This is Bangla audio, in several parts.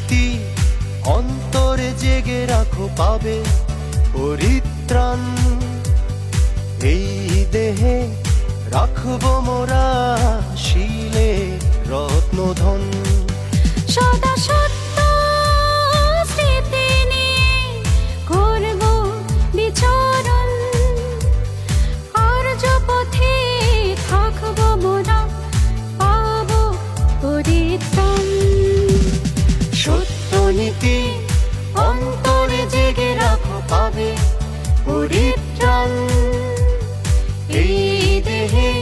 নীতি অন্তরে জেগে রাখো পাবে পরিত্রাণ। এই দেহে রাখব মোরা শিলে রত্নধন। পরিত্রাণ এই দেহে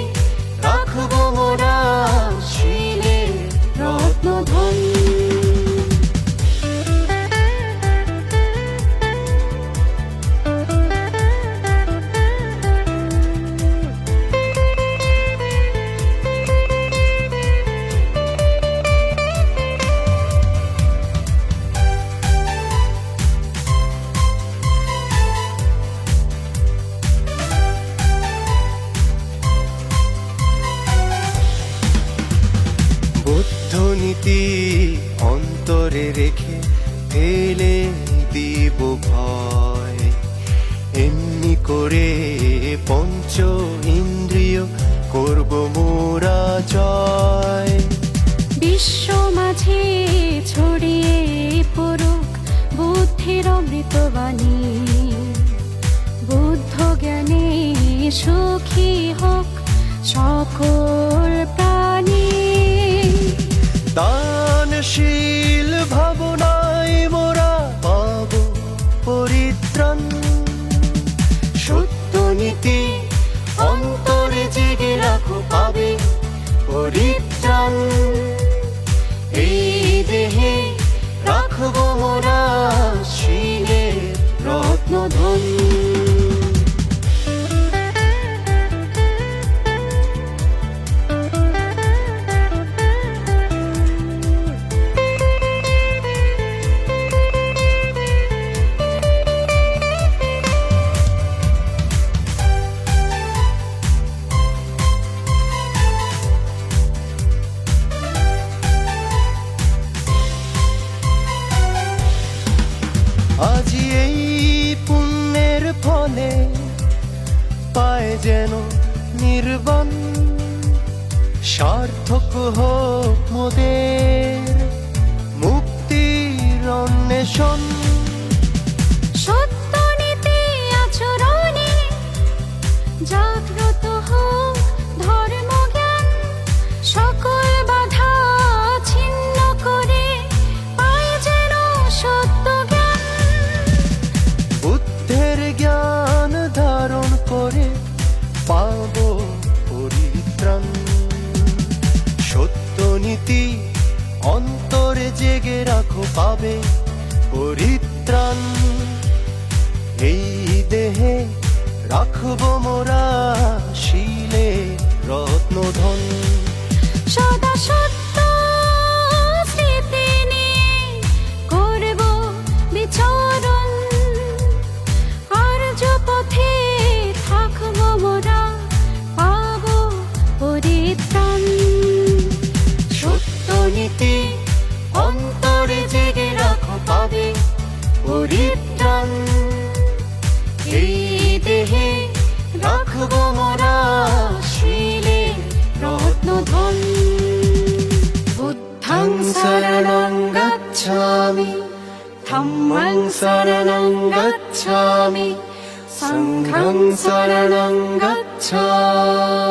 নীতি অন্তরে রেখে ফেলে দিব ভয়। এমনি করে পঞ্চ ইন্দ্রিয় করব মোরা জয়। বিশ্ব মাঝে ছড়িয়ে পড়ুক বুদ্ধির অমৃতবাণী বুদ্ধ জ্ঞানে সুখী হোক সকল নীতি অন্তরে জেগে রাখো পাবে পরিত্রাণ। আজি এই পুণ্যের ফলে পায় যেন নির্বাণ সার্থক হোক মোদের মুক্তির অন্বেষণ। সত্য অন্তরে জেগে রাখো পাবে পরিত্রাণ। এই দেহে রাখব মোরা নীতি অন্তরে জেগে রাখো পাবে পরিত্রাণ। এই দেহে রাখব মোরা শিলে রত্নধন বুদ্ধং শরণং গচ্ছামি, ধম্মং শরণং গচ্ছামি, সংঘং শরণং গচ্ছামি।